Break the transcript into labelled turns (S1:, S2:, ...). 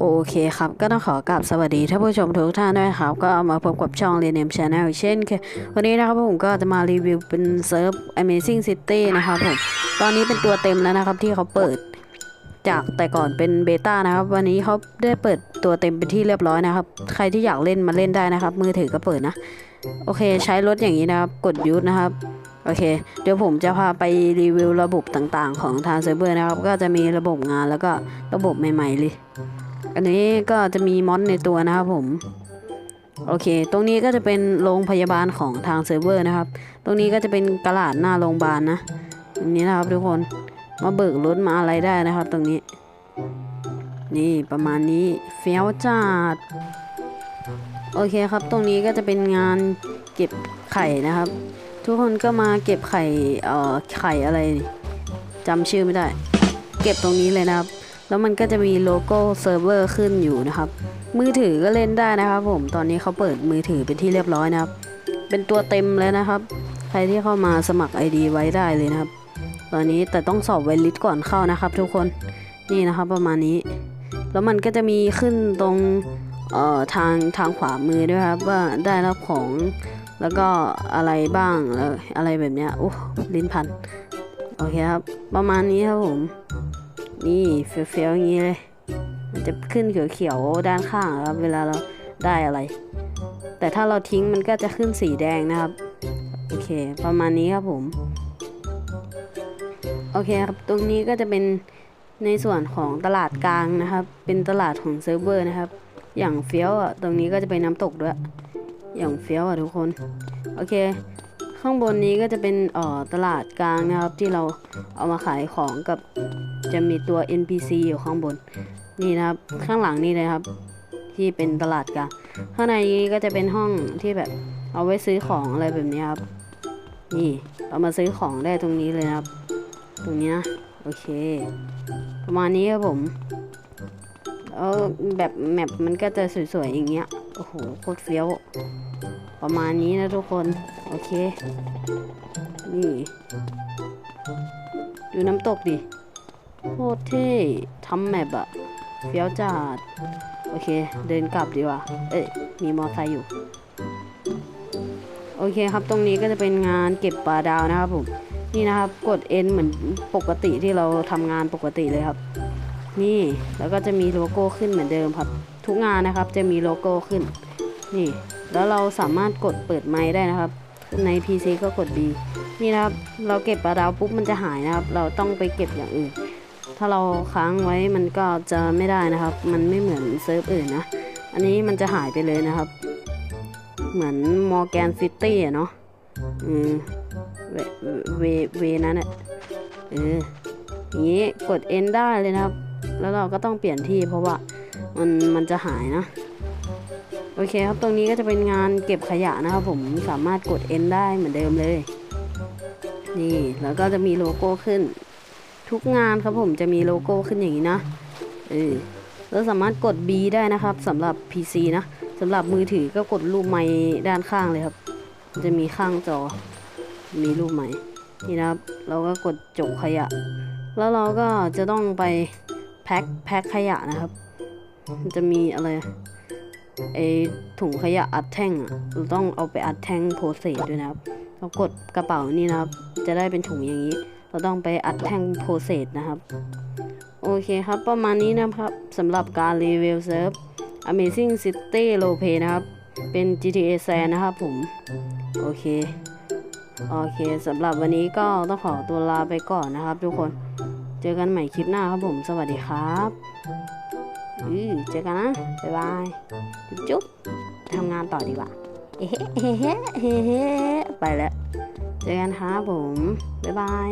S1: โอเคครับ ก็ต้องขอกราบสวัสดีท่านผู้ชมทุกท่านด้วยครับ ก็มาพบกับช่อง r e n a m Channel เช่นเคยวันนี้นะครับผมก็จะมารีวิวเป็นเซิร์ฟ Amazing City นะครับผม ตอนนี้เป็นตัวเต็มแล้วนะครับที่เขาเปิดจากแต่ก่อนเป็นเบต้านะครับ วันนี้เขาได้เปิดตัวเต็มเป็นที่เรียบร้อยนะครับ ใครที่อยากเล่นมาเล่นได้นะครับ มือถือก็เปิดนะ โอเค ใช้รถอย่างนี้นะครับ กดยูทนะครับโอเค เดี๋ยวผมจะพาไปรีวิวระบบต่างๆ ของทางเซิร์ฟเวอร์นะครับ ก็จะมีระบบงานแล้วก็ระบบใหม่ๆเลย อันนี้ก็จะมีมอดในตัวนะครับผม โอเค ตรงนี้ก็จะเป็นโรงพยาบาลของทางเซิร์ฟเวอร์นะครับ ตรงนี้ก็จะเป็นกระดาษหน้าโรงพยาบาลนะตรงนี้นะครับทุกคน มาเบิกรถมาอะไรได้นะครับ ตรงนี้ นี่ประมาณนี้เฟี้ยวจัดโอเคครับ ตรงนี้ก็จะเป็นงานเก็บไข่นะครับ ทุกคนก็มาเก็บไข่ เอ่อ ไข่อะไรจำชื่อไม่ได้ เก็บตรงนี้เลยนะครับ แล้วมันก็จะมีโลโก้เซิร์ฟเวอร์ขึ้นอยู่นะครับ มือถือก็เล่นได้นะครับ ผมตอนนี้เขาเปิดมือถือเป็นที่เรียบร้อยนะครับ เป็นตัวเต็มเลยนะครับ ใครที่เข้ามาสมัคร ID ไว้ได้เลยนะครับ ตอนนี้แต่ต้องสอบไวลิสก่อนเข้านะครับ ทุกคนนี่นะครับประมาณนี้ แล้วมันก็จะมีขึ้นตรงเอ่อทางทางขวามือด้วยครับ ว่าได้รับของแล้วก็อะไรบ้างแล้วอะไรแบบเนี้ยโอ้ลิ้นพันโอเคครับ ประมาณนี้ครับผม นี่เฟี้ยวๆอย่างนี้เลย มันจะขึ้นเขียวๆด้านข้างครับเวลาเราได้อะไร แต่ถ้าเราทิ้งมันก็จะขึ้นสีแดงนะครับ โอเค ประมาณนี้ครับผม โอเคครับ ตรงนี้ก็จะเป็นในส่วนของตลาดกลางนะครับ เป็นตลาดของเซิร์ฟเวอร์นะครับ อย่างเฟี้ยวอะ ตรงนี้ก็จะเป็นน้ำตกด้วย อย่างเฟี้ยวอะทุกคน โอเค ข้างบนนี้ก็จะเป็นอ่อตลาดกลางนะครับที่เราเอามาขายของกับ จะมีตัว NPC อยู่ข้างบน นี่นะครับ ข้างหลังนี่เลยครับ ที่เป็นตลาดกลางข้างในนี้ก็จะเป็นห้องที่แบบเอาไว้ซื้อของอะไรแบบนี้ครับ นี่เรามาซื้อของได้ตรงนี้เลยครับ ตรงนี้นะ โอเค ประมาณนี้ครับผมแล้วแบบแมปมันก็จะสวยๆอย่างเงี้ย โอ้โห โคตรเฟี้ยว ประมาณนี้นะทุกคน โอเค นี่ ดูน้ำตกดิ โคตรเท่ทำแมปอะเฟี้ยวจัดโอเค เดินกลับดีกว่า เอ้ย มีมอไซค์อยู่ โอเคครับ ตรงนี้ก็จะเป็นงานเก็บปลาดาวนะครับผม นี่นะครับ กด N เหมือนปกติที่เราทำงานปกติเลยครับ นี่ แล้วก็จะมีโลโก้ขึ้นเหมือนเดิมครับ ทุกงานนะครับ จะมีโลโก้ขึ้น นี่ แล้วเราสามารถกดเปิดไมค์ได้นะครับ ใน PC ก็กด B นี่นะครับ เราเก็บปลาดาวปุ๊บมันจะหายนะครับ เราต้องไปเก็บอย่างอื่น ถ้าเราค้างไว้มันก็จะไม่ได้นะครับ มันไม่เหมือนเซิร์ฟอื่นนะ อันนี้มันจะหายไปเลยนะครับ เหมือนมอร์แกนซิตี้อะเนาะอืมเวเวเวนั้นอะเอออย่างนี้กด N ได้เลยนะครับ แล้วเราก็ต้องเปลี่ยนที่เพราะว่ามันมันจะหายนะ โอเคครับ ตรงนี้ก็จะเป็นงานเก็บขยะนะครับผม สามารถกด N ได้เหมือนเดิมเลย นี่ แล้วก็จะมีโลโก้ขึ้น ทุกงานครับผมจะมีโลโก้ขึ้นอย่างนี้นะเออแล้วสามารถกด B ได้นะครับสำหรับ PC นะสำหรับมือถือก็กดรูปไม้ด้านข้างเลยครับจะมีข้างจอ มีรูปใหม่นี่นะครับ เราก็กดจกขยะ แล้วเราก็จะต้องไปแพ็คแพ็คขยะนะครับ มันจะมีอะไรไอถุงขยะอัดแท่งเราต้องเอาไปอัดแท่งโพสเซสด้วยนะครับเรากดกระเป๋านี่นะครับ จะได้เป็นถุงอย่างนี้ เราต้องไปอัดแท่งโพสเซสนะครับ โอเคครับประมาณนี้นะครับสำหรับการรีวิวเซิร์ฟ Amazing City r o l e p l a y นะครับ เป็น GTA San นะครับผม โอเค โอเคสำหรับวันนี้ก็ต้องขอตัวลาไปก่อนนะครับทุกคน เจอกันใหม่คลิปหน้าครับผม สวัสดีครับอือเจอกันนะ บ๊ายบาย จุ๊บจุ๊บทำงานต่อดีกว่า เฮ้เฮ้เฮ้เฮ้ไปแล้ว เจอกันครับผม บ๊ายบาย